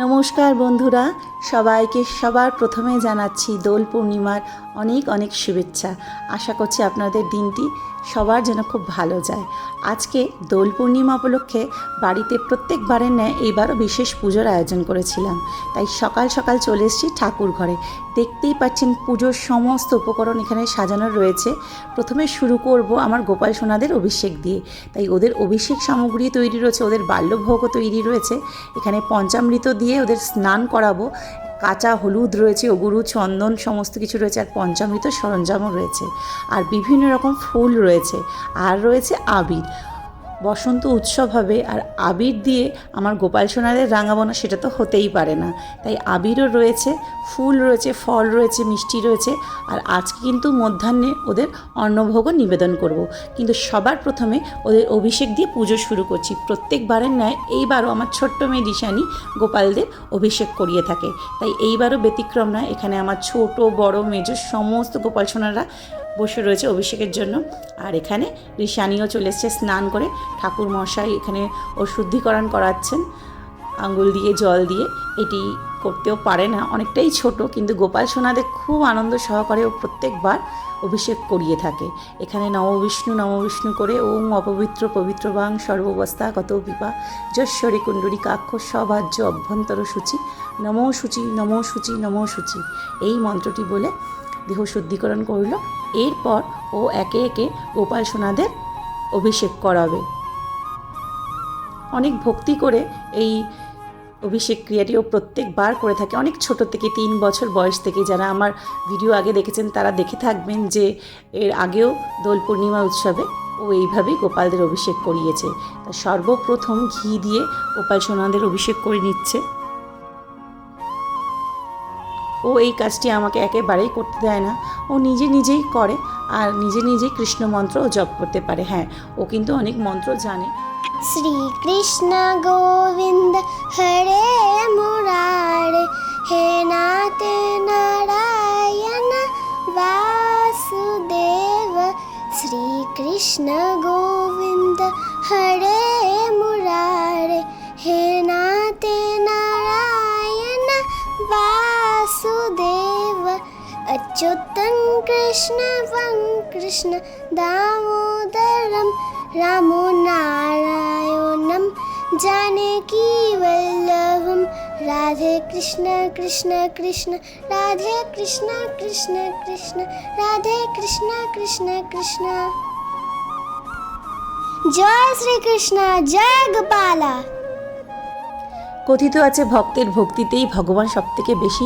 নমস্কার বন্ধুরা সবাইকে সবার প্রথমে জানাচ্ছি দোল পূর্ণিমার অনেক অনেক শুভেচ্ছা। আশা করছি আপনাদের দিনটি সবার যেন খুব ভালো যায়। আজকে দোল পূর্ণিমা উপলক্ষে বাড়িতে প্রত্যেকবারের ন্যায় এইবারও বিশেষ পুজোর আয়োজন করেছিলাম। তাই সকাল সকাল চলে এসেছি ঠাকুর ঘরে। দেখতেই পাচ্ছেন পুজোর সমস্ত উপকরণ এখানে সাজানো রয়েছে। প্রথমে শুরু করব আমার গোপাল সোনাদের অভিষেক দিয়ে। তাই ওদের অভিষেক সামগ্রী তৈরি রয়েছে, ওদের বাল্যভোগও তৈরি রয়েছে। এখানে পঞ্চামৃত দিয়ে ওদের স্নান করাবো। কাঁচা হলুদ রয়েছে, অগুরু, চন্দন সমস্ত কিছু রয়েছে, আর পঞ্চামৃত সরঞ্জামও রয়েছে। আর বিভিন্ন রকম ফুল রয়েছে। আর রয়েছে আবির। বসন্ত উৎসব হবে আর আবির দিয়ে আমার গোপাল সোনাদের রাঙাবো না সেটা তো হতেই পারে না। তাই আবিরও রয়েছে, ফুল রয়েছে, ফল রয়েছে, মিষ্টি রয়েছে আর আজকে কিন্তু মধ্যাহ্নে ওদের অন্নভোগও নিবেদন করব। কিন্তু সবার প্রথমে ওদের অভিষেক দিয়ে পুজো শুরু করছি। প্রত্যেকবারের ন্যায় এইবারও আমার ছোট্ট মেয়ে দিশানি গোপালদের অভিষেক করিয়ে থাকে। তাই এইবারও ব্যতিক্রম নয়, এখানে আমার ছোট, বড়, মেজো সমস্ত গোপাল সোনারা বসে রয়েছে অভিষেকের জন্য। আর এখানে ঋষানিও চলে এসছে স্নান করে। ঠাকুর মশাই এখানে ও শুদ্ধিকরণ করাচ্ছেন। আঙ্গুল দিয়ে, জল দিয়ে। এটি করতেও পারে না। অনেকটাই ছোট, কিন্তু গোপাল সোনাদের খুব আনন্দ সহকারে ও প্রত্যেকবার অভিষেক করিয়ে থাকে। এখানে নববিষ্ণু নববিষ্ণু করে ওম অপবিত্র, পবিত্র বাং সর্ববস্থা কত বিপা যশ্বরী কুণ্ডরী কাক্ষ সভাজ্য অভ্যন্তর সূচি। নমো সূচি নমো সূচি নমো সূচি। এই মন্ত্রটি বলে দেহ শুদ্ধিকরণ করল। এরপর ও একে একে গোপাল সোনাদের অভিষেক করাবে। অনেক ভক্তি করে এই অভিষেক ক্রিয়াটি ও প্রত্যেকবার করে থাকে। অনেক ছোট থেকে তিন বছর বয়স থেকে যারা আমার ভিডিও আগে দেখেছেন, তারা দেখে থাকবেন যে এর আগেও দোল পূর্ণিমা উৎসবে ও এইভাবেই গোপালদের অভিষেক করিয়েছে। তা সর্বপ্রথম ঘি দিয়ে গোপাল সোনাদের অভিষেক করে নিচ্ছে। ও এই কাজটি আমাকে একেবারেই করতে দেয় না। ও নিজে নিজেই করে আর নিজে নিজেই কৃষ্ণ মন্ত্র জপ করতে পারে। হ্যাঁ ও কিন্তু অনেক মন্ত্র জানে। শ্রীকৃষ্ণ গোবিন্দ হরে মুরারে, হে না अच्युतं कृष्णवं कृष्ण दामोदरं रामो नारायणं जानकीवल्लभं राधे कृष्ण कृष्ण कृष्ण राधे कृष्ण कृष्ण कृष्ण राधे कृष्ण कृष्ण कृष्ण जय श्रीकृष्ण जय गोपाला কথিত আছে ভক্তের ভক্তিতেই ভগবান সবথেকে বেশি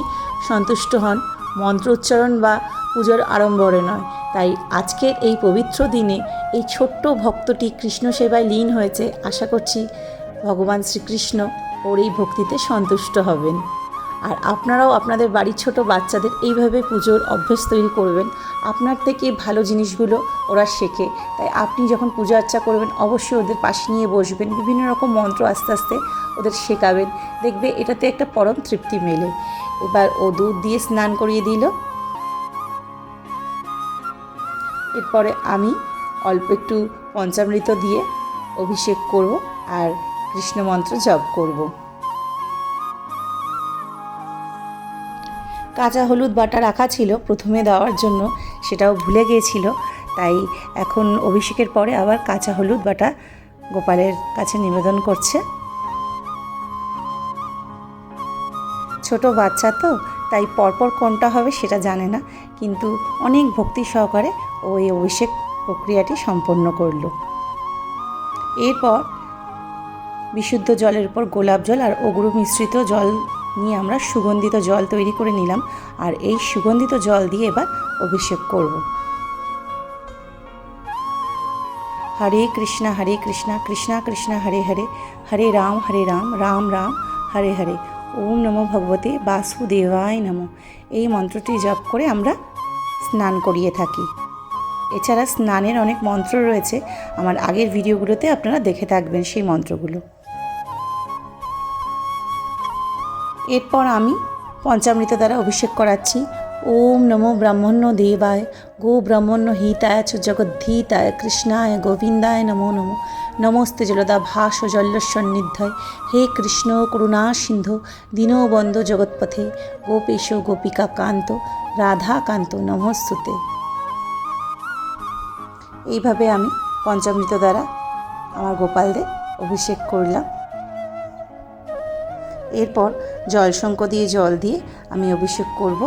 সন্তুষ্ট হন মন্ত্র উচ্চারণ বা পুজোর আড়ম্বরে নয়। তাই আজকের এই পবিত্র দিনে এই ছোট্ট ভক্তটি কৃষ্ণ সেবায় লীন হয়েছে। আশা করছি ভগবান শ্রীকৃষ্ণ ওর এই ভক্তিতে সন্তুষ্ট হবেন। আর আপনারাও আপনাদের বাড়ির ছোট বাচ্চাদের এইভাবে পুজোর অভ্যেস তৈরি করবেন। আপনার থেকে ভালো জিনিসগুলো ওরা শেখে। তাই আপনি যখন পূজা আর্চা করবেন, অবশ্যই ওদের পাশে নিয়ে বসবেন। বিভিন্ন রকম মন্ত্র আস্তে আস্তে ওদের শেখাবেন। দেখবে এটাতে একটা পরম তৃপ্তি মেলে। এবার ও দুধ দিয়ে স্নান করিয়ে দিল। এরপরে আমি অল্প একটু পঞ্চামৃত দিয়ে অভিষেক করব আর কৃষ্ণ মন্ত্র জপ করব। কাঁচা হলুদ বাটা রাখা ছিল প্রথমে দেওয়ার জন্য, সেটাও ভুলে গিয়েছিল। তাই এখন অভিষেকের পরে আবার কাঁচা হলুদ বাটা গোপালের কাছে নিবেদন করছে। ছোট বাচ্চা তো, তাই পরপর কোনটা হবে সেটা জানে না, কিন্তু অনেক ভক্তি সহকারে ও এই অভিষেক প্রক্রিয়াটি সম্পন্ন করল। এরপর বিশুদ্ধ জলের উপর গোলাপ জল আর অগুরু মিশ্রিত জল নিয়ে আমরা সুগন্ধিত জল তৈরি করে নিলাম আর এই সুগন্ধিত জল দিয়ে এবার অভিষেক করব। হরে কৃষ্ণা হরে কৃষ্ণা কৃষ্ণা কৃষ্ণা, হরে হরে হরে রাম হরে রাম রাম রাম, হরে হরে। ওম নমো ভগবতে বাসুদেবায় নমো। এই মন্ত্রটি জপ করে আমরা স্নান করিয়ে থাকি। এছাড়া স্নানের অনেক মন্ত্র রয়েছে। আমার আগের ভিডিওগুলোতে আপনারা দেখে থাকবেন সেই মন্ত্রগুলো। এরপর আমি পঞ্চামৃত দ্বারা অভিষেক করাচ্ছি। ওম নমো ব্রাহ্মণ্য দেবায়, গো ব্রাহ্মণ্য হিতায় চ জগদ্ধীতায় কৃষ্ণায়, গোবিন্দায় নমো নমো। নমস্তে জলদা ভাস জল্লসন্নিধ্যায়। হে কৃষ্ণ, করুণা সিন্ধু, দীনবন্ধ জগৎপথে। গোপেশ, গোপিকা কান্ত, রাধা কান্ত, নমস্তুতে। এইভাবে আমি পঞ্চামৃত দ্বারা আমার গোপালদের অভিষেক করলাম। এরপর জলশঙ্ক দিয়ে জল দিয়ে আমি অভিষেক করব।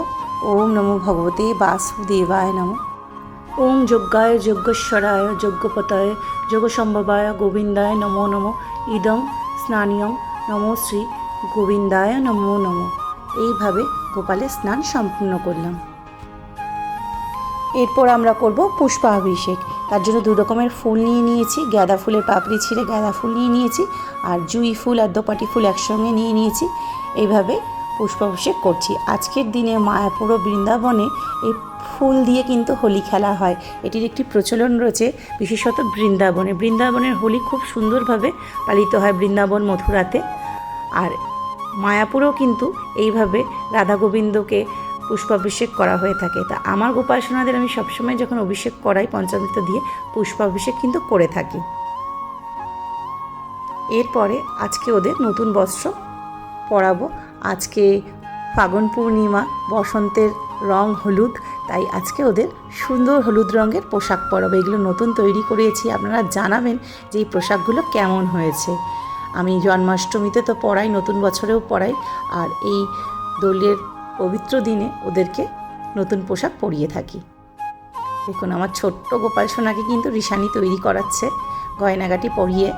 ওম নমো ভগবতে বাসুদেবায় নম। ওম যজ্ঞায় যজ্ঞেশ্বরায় যজ্ঞপতায় যোগসম্ভবায় গোবিন্দায় নমো নমো। ইদং স্নানীয়ং নমো শ্রী গোবিন্দায় নমো নমো। এইভাবে গোপালের স্নান সম্পূর্ণ করলাম। এরপর আমরা করব পুষ্পাভিষেক। তার জন্য দু রকমের ফুল নিয়ে নিয়েছি। গাঁদা ফুলের পাপড়ি ছিঁড়ে গাঁদা ফুল নিয়ে নিয়েছি আর জুই ফুল আর দোপাটি ফুল একসঙ্গে নিয়ে নিয়েছি। এইভাবে পুষ্পাভিষেক করছি। আজকের দিনে মায়াপুর ও বৃন্দাবনে এই ফুল দিয়ে কিন্তু হোলি খেলা হয়। এটির একটি প্রচলন রয়েছে বিশেষত বৃন্দাবনে। বৃন্দাবনের হোলি খুব সুন্দরভাবে পালিত হয় বৃন্দাবন মথুরাতে। আর মায়াপুরেও কিন্তু এইভাবে রাধা গোবিন্দকে পুষ্পাভিষেক করা হয়ে থাকে। তা আমার গোপাল সোনাদের আমি সবসময় যখন অভিষেক করাই পঞ্চামৃত দিয়ে, পুষ্পাভিষেক কিন্তু করে থাকি। এরপরে আজকে ওদের নতুন বস্ত্র পরাবো। আজকে ফাগুন পূর্ণিমা, বসন্তের রং হলুদ, তাই আজকে ওদের সুন্দর হলুদ রঙের পোশাক পরাবো। এগুলো নতুন তৈরি করেছি, আপনারা জানাবেন যে এই পোশাকগুলো কেমন হয়েছে। আমি জন্মাষ্টমীতে তো পড়াই, নতুন বছরেও পড়াই, আর এই দোলের পবিত্র দিনে ওদেরকে নতুন পোশাক পরিয়ে থাকি। দেখুন, আমার ছোট্ট গোপাল সোনাকে কিন্তু ঋষানি তৈরি করাচ্ছে, গয়নাগাটি পরিয়ে।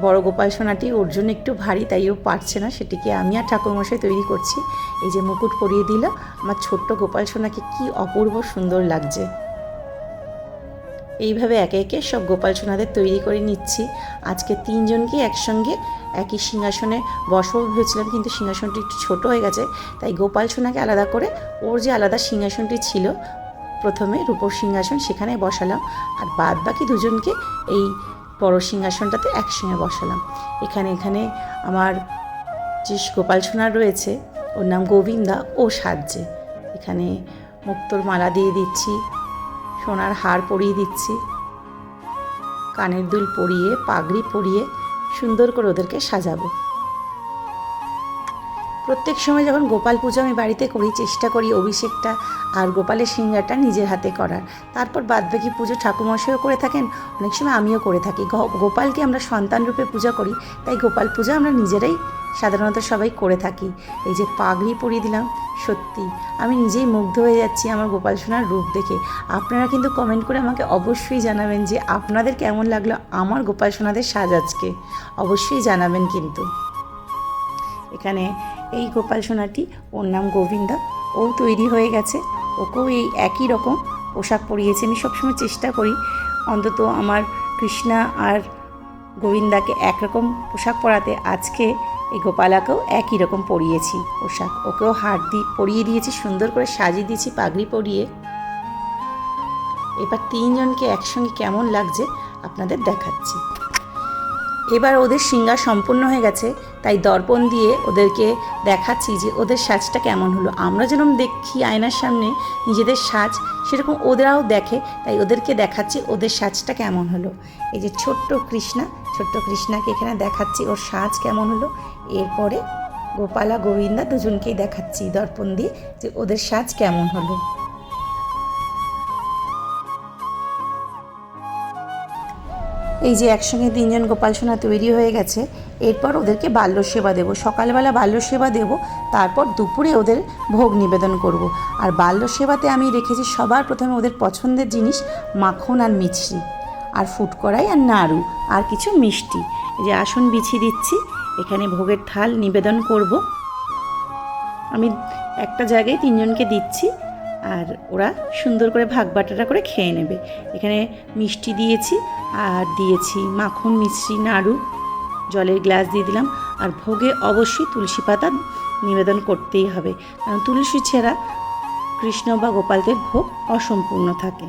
বড় গোপাল সোনাটি ওর জন্য একটু ভারী, তাই ও পারছে না, সেটিকে আমি আর ঠাকুরমশাই তৈরি করছি। এই যে মুকুট পরিয়ে দিল, আমার ছোট্ট গোপাল সোনাকে কী অপূর্ব সুন্দর লাগছে। এইভাবে একে একে সব গোপাল সোনাদের তৈরি করে নিচ্ছি। আজকে তিনজনকে একসঙ্গে একই সিংহাসনে বসবো। ভেবেছিলাম কিন্তু সিংহাসনটি একটু ছোটো হয়ে গেছে, তাই গোপাল সোনাকে আলাদা করে ওর যে আলাদা সিংহাসনটি ছিল, প্রথমে রূপোর সিংহাসন সেখানে বসালাম আর বাদ বাকি দুজনকে এই বড় সিংহাসনটাতে একসঙ্গে বসালাম। এখানে এখানে আমার যে গোপাল সোনা রয়েছে, ওর নাম গোবিন্দা ও সাজছে এখানে মুক্তোর মালা দিয়ে দিচ্ছি। সোনার হার পরিয়ে দিচ্ছি। কানের দুল পরিয়ে, পাগড়ি পরিয়ে সুন্দর করে ওদেরকে সাজাবো। প্রত্যেক সময় যখন গোপাল পুজো আমি বাড়িতে করি, চেষ্টা করি অভিষেকটা আর গোপালের সিঙ্গারটা নিজের হাতে করার। তারপর বাদবাকি পুজো ঠাকুমশাইও করে থাকেন, অনেক সময় আমিও করে থাকি। গোপালকে আমরা সন্তান রূপে পূজা করি, তাই গোপাল পূজা আমরা নিজেরাই সাধারণত সবাই করে থাকি। এই যে পাগড়ি পরিয়ে দিলাম, সত্যি। আমি নিজেই মুগ্ধ হয়ে যাচ্ছি আমার গোপাল সোনার রূপ দেখে। আপনারা কিন্তু কমেন্ট করে আমাকে অবশ্যই জানাবেন যে আপনাদের কেমন লাগল আমার গোপাল সোনাদের সাজ আজকে। অবশ্যই জানাবেন কিন্তু। এখানে এই গোপাল সোনাটি, ওর নাম গোবিন্দা। ও তৈরি হয়ে গেছে। ওকেও এই একই রকম পোশাক পরিয়েছি। আমি সবসময় চেষ্টা করি অন্তত আমার কৃষ্ণা আর গোবিন্দাকে একরকম পোশাক পরাতে। আজকে এই গোপালাকেও একই রকম পরিয়েছি, পোশাক। ওকেও হার দিয়ে পরিয়ে দিয়েছি, সুন্দর করে সাজিয়ে দিয়েছি, পাগড়ি পরিয়ে। এবার তিনজনকে একসঙ্গে কেমন লাগছে আপনাদের দেখাচ্ছি। এবার ওদের সিঙ্গার সম্পূর্ণ হয়ে গেছে, তাই দর্পণ দিয়ে ওদেরকে দেখাচ্ছি যে ওদের সাজটা কেমন হলো। আমরা যেরকম দেখি আয়নার সামনে নিজেদের সাজ, সেরকম ওদেরাও দেখে, তাই ওদেরকে দেখাচ্ছি ওদের সাজটা কেমন হলো। এই যে ছোট্ট কৃষ্ণা, ছোট্ট কৃষ্ণাকে এখানে দেখাচ্ছি ওর সাজ কেমন হলো। এরপরে গোপালা গোবিন্দা দুজনকেই দেখাচ্ছি। দর্পণ দিয়ে যে ওদের সাজ কেমন হলো। এই যে একসঙ্গে তিনজন গোপাল সোনা তৈরি হয়ে গেছে, এরপর ওদেরকে বাল্য সেবা দেবো। সকালবেলা বাল্য সেবা দেবো, তারপর দুপুরে ওদের ভোগ নিবেদন করব। আর বাল্য সেবাতে আমি রেখেছি সবার প্রথমে ওদের পছন্দের জিনিস মাখন আর মিছরি, আর ফুটকড়াই আর নাড়ু, আর কিছু মিষ্টি। যে আসন বিছিয়ে দিচ্ছি এখানে ভোগের থাল নিবেদন করব। আমি একটা জায়গায় তিনজনকে দিচ্ছি, আর ওরা সুন্দর করে ভাগ বাটাটা করে খেয়ে নেবে। এখানে মিষ্টি দিয়েছি, আর দিয়েছি মাখন মিশ্রি নাড়ু, জলের গ্লাস দিয়ে দিলাম। আর ভোগে অবশ্যই তুলসী পাতা নিবেদন করতেই হবে, কারণ তুলসী ছাড়া কৃষ্ণ বা গোপালদের ভোগ অসম্পূর্ণ থাকে।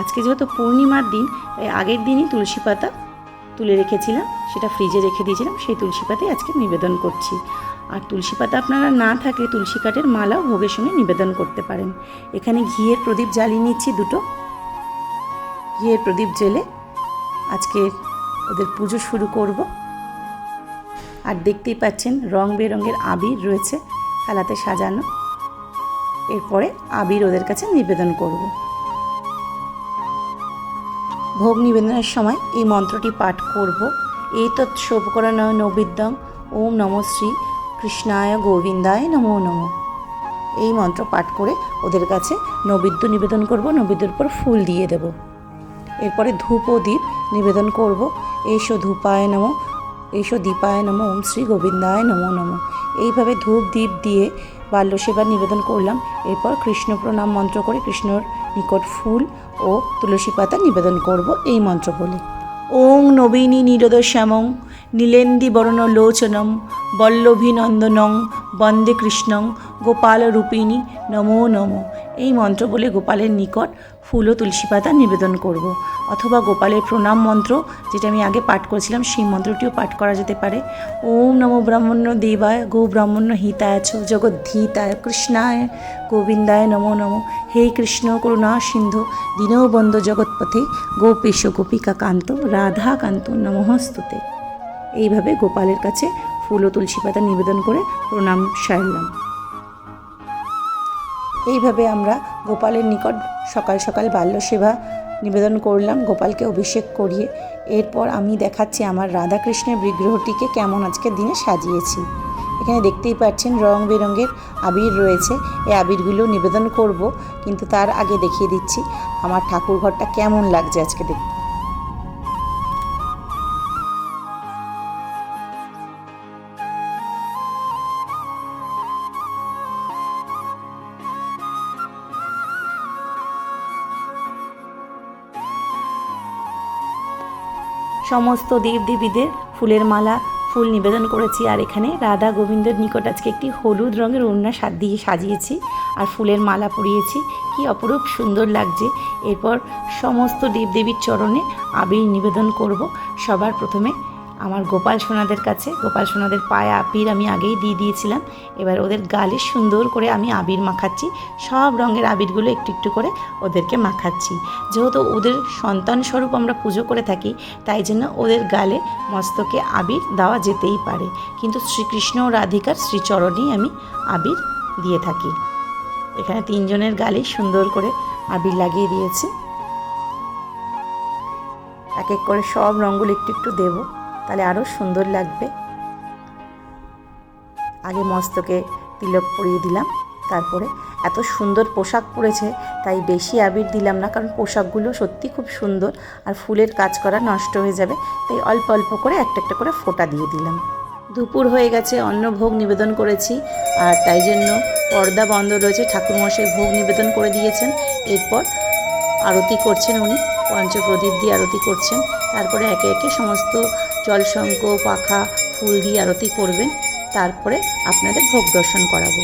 আজকে যেহেতু পূর্ণিমার দিন, তাই আগের দিনই তুলসী পাতা তুলে রেখেছিলাম, সেটা ফ্রিজে রেখে দিয়েছিলাম, সেই তুলসী পাতাই আজকে নিবেদন করছি। আর তুলসী পাতা আপনারা না থাকলে তুলসী কাঠের মালাও ভোগের সঙ্গে নিবেদন করতে পারেন। এখানে ঘিয়ের প্রদীপ জ্বালিয়ে নিচ্ছি দুটো। ঘিয়ের প্রদীপ জ্বেলে আজকে ওদের পুজো শুরু করব। আর দেখতেই পাচ্ছেন রং বেরঙের আবির রয়েছে থালাতে সাজানো। এরপরে আবির ওদের কাছে নিবেদন করব। ভোগ নিবেদনের সময় এই মন্ত্রটি পাঠ করব। এই তৎসব করা নয় নৈবেদ্যম। ওম নম শ্রী কৃষ্ণায় গোবিন্দায় নমো নমঃ। এই মন্ত্র পাঠ করে ওদের কাছে নৈবেদ্য নিবেদন করব। নৈবেদ্যের উপর ফুল দিয়ে দেব। এরপরে ধূপ ও দীপ নিবেদন করব। এসো ধূপায় নম। এসো দীপায় নম। ওম শ্রী গোবিন্দায় নমো নমঃ। এইভাবে ধূপ দ্বীপ দিয়ে বাল্য সেবা নিবেদন করলাম। এরপর কৃষ্ণ প্রণাম মন্ত্র করে কৃষ্ণর নিকট ফুল ও তুলসী পাতা নিবেদন করব এই মন্ত্র বলে। ওং নবীনী নীরদ শ্যামং নীলেন্দি বরণ লোচনম বল্লভীনন্দনং, বন্দে কৃষ্ণং গোপাল রূপিণী নমো নমো। এই মন্ত্র বলে গোপালের নিকট ফুল ও তুলসী পাতা নিবেদন করব। অথবা গোপালের প্রণাম মন্ত্র, যেটা আমি আগে পাঠ করেছিলাম, সেই মন্ত্রটিও পাঠ করা যেতে পারে। ওম নমো ব্রাহ্মণ্য দেবায়, গো ব্রাহ্মণ্য হিতায় চ জগদ্ধিতায় কৃষ্ণায়, গোবিন্দায় নমো নমো। হে কৃষ্ণ করুণা সিন্ধু দীনবন্ধ জগৎপথে, গোপেশ গোপিকা কান্ত রাধা কান্ত নমস্তুতে। এইভাবে গোপালের কাছে ফুল ও তুলসী পাতা নিবেদন করে প্রণাম সারলাম। এইভাবে আমরা গোপালের নিকট সকাল সকাল বাল্য সেবা নিবেদন করলাম, গোপালকে অভিষেক করিয়ে। এরপর আমি দেখাচ্ছি আমার রাধাকৃষ্ণের বিগ্রহটিকে কেমন আজকের দিনে সাজিয়েছি। এখানে দেখতেই পাচ্ছেন রং বেরঙের আবির রয়েছে। এই আবিরগুলো নিবেদন করব, কিন্তু তার আগে দেখিয়ে দিচ্ছি আমার ঠাকুর ঘরটা কেমন লাগছে আজকে দেখতে। সমস্ত দেবদেবীদের ফুলের মালা, ফুল নিবেদন করেছি। আর এখানে রাধা গোবিন্দের নিকট আজকে একটি হলুদ রঙের ওড়না সাত দিয়ে সাজিয়েছি আর ফুলের মালা পরিয়েছি। কি অপরূপ সুন্দর লাগছে। এরপর সমস্ত দেবদেবীর চরণে আবির নিবেদন করব। সবার প্রথমে আমার গোপাল সোনাদের কাছে। গোপাল সোনাদের পায়ে আবির আমি আগেই দিয়ে দিয়েছিলাম। এবার ওদের গালে সুন্দর করে আমি আবির মাখাচ্ছি। সব রঙের আবিরগুলো একটু একটু করে ওদেরকে মাখাচ্ছি। যেহেতু ওদের সন্তান স্বরূপ আমরা পুজো করে থাকি, তাই জন্য ওদের গালে মস্তকে আবির দেওয়া যেতেই পারে। কিন্তু শ্রীকৃষ্ণ রাধিকার শ্রীচরণেই আমি আবির দিয়ে থাকি। এখানে তিনজনের গালে সুন্দর করে আবির লাগিয়ে দিয়েছি। এক এক করে সব রঙগুলো একটু একটু দেবো। তাহলে আরও সুন্দর লাগবে। আগে মস্তকে তিলক পরিয়ে দিলাম, তারপরে এত সুন্দর পোশাক পরেছে, তাই বেশি আবির দিলাম না, কারণ পোশাকগুলো সত্যি খুব সুন্দর আর ফুলের কাজ করা নষ্ট হয়ে যাবে, তাই অল্প অল্প করে একটা একটা করে ফোঁটা দিয়ে দিলাম। দুপুর হয়ে গেছে, অন্নভোগ নিবেদন করেছি, আর তাই জন্য পর্দা বন্ধ রয়েছে, ঠাকুরমশাই ভোগ নিবেদন করে দিয়েছেন, এরপর আরতি করছেন উনি। পঞ্চপ্রদীপ দিয়ে আরতি করছেন। তারপরে একে একে সমস্ত জলশঙ্খ পাখা, ফুল দিয়ে আরতি করবেন। তারপরে আপনাদের ভোগ দর্শন করাবো।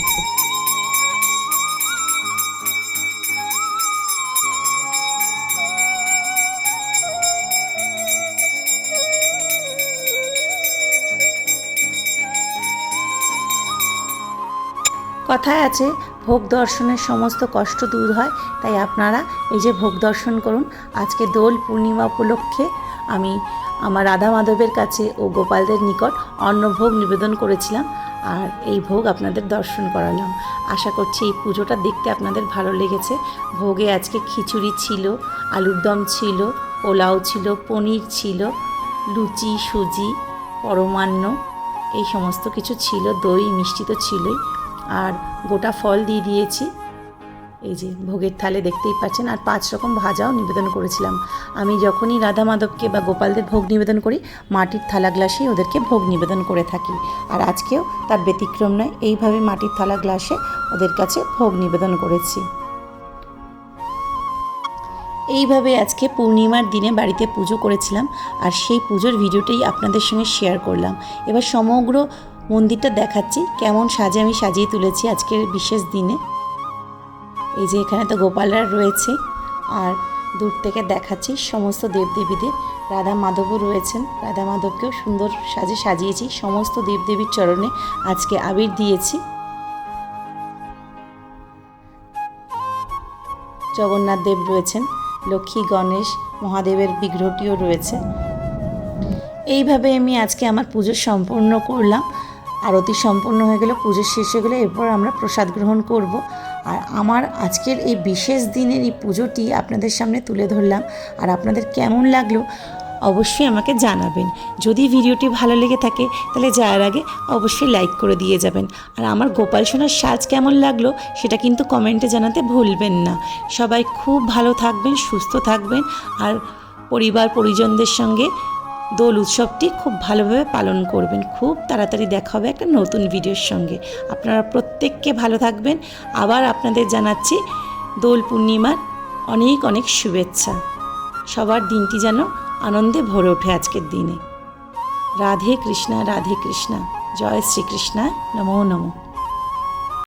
কথায় আছে ভোগ দর্শনের সমস্ত কষ্ট দূর হয়, তাই আপনারা এই যে ভোগ দর্শন করুন। আজকে দোল পূর্ণিমা উপলক্ষে আমি আমার রাধা মাধবের কাছে ও গোপালদের নিকট অন্নভোগ নিবেদন করেছিলাম আর এই ভোগ আপনাদের দর্শন করালাম। আশা করছি এই পুজোটা দেখতে আপনাদের ভালো লেগেছে। ভোগে আজকে খিচুড়ি ছিল, আলুর দম ছিল, পোলাও ছিল, পনির ছিল, লুচি, সুজি, পরমান্ন, এই সমস্ত কিছু ছিল, দই মিষ্টি তো ছিলই। আর গোটা ফল দিয়ে দিয়েছি। এই যে ভোগের থালে দেখতেই পাচ্ছেন, আর পাঁচ রকম ভাজাও নিবেদন করেছিলাম। আমি যখনই রাধা মাধবকে বা গোপালদের ভোগ নিবেদন করি, মাটির থালা গ্লাসেই ওদেরকে ভোগ নিবেদন করে থাকি। আর আজকেও তার ব্যতিক্রম নয়, এইভাবে মাটির থালা গ্লাসে ওদের কাছে ভোগ নিবেদন করেছি। এইভাবে আজকে পূর্ণিমার দিনে বাড়িতে পুজো করেছিলাম, আর সেই পুজোর ভিডিওটাই আপনাদের সঙ্গে শেয়ার করলাম। এবার সমগ্র মন্দিরটা দেখাচ্ছি, কেমন সাজে আমি সাজিয়ে তুলেছি আজকের বিশেষ দিনে। এই যে এখানে তো গোপালরা রয়েছে, আর দূর থেকে দেখাচ্ছি সমস্ত দেবদেবীদের। রাধা মাধবও রয়েছেন, রাধা মাধবকেও সুন্দর সাজে সাজিয়েছি, সমস্ত দেবদেবীর চরণে আজকে আবির দিয়েছি। জগন্নাথ দেব রয়েছেন, লক্ষ্মী, গণেশ, মহাদেবের বিগ্রহটিও রয়েছে। এইভাবে আমি আজকে আমার পুজো সম্পূর্ণ করলাম। আরতি সম্পূর্ণ হয়ে গেল, পুজো শেষ হয়ে গেলে এরপর আমরা প্রসাদ গ্রহণ করব। আর আমার আজকের এই বিশেষ দিনের এই পুজোটি আপনাদের সামনে তুলে ধরলাম। আর আপনাদের কেমন লাগল অবশ্যই আমাকে জানাবেন। যদি ভিডিওটি ভালো লেগে থাকে, তাহলে যাওয়ার আগে অবশ্যই লাইক করে দিয়ে যাবেন। আর আমার গোপাল সোনার সাজ কেমন লাগল, সেটা কিন্তু কমেন্টে জানাতে ভুলবেন না। সবাই খুব ভালো থাকবেন, সুস্থ থাকবেন। আর পরিবার পরিজনদের সঙ্গে দোল উৎসবটি খুব ভালোভাবে পালন করবেন। খুব তাড়াতাড়ি দেখা হবে একটা নতুন ভিডিওর সঙ্গে। আপনারা প্রত্যেককে ভালো থাকবেন। আবার আপনাদের জানাচ্ছি দোল পূর্ণিমার অনেক অনেক শুভেচ্ছা। সবার দিনটি যেন আনন্দে ভরে ওঠে আজকের দিনে। রাধে কৃষ্ণা রাধে কৃষ্ণা। জয় শ্রীকৃষ্ণা। নমো, নমঃ।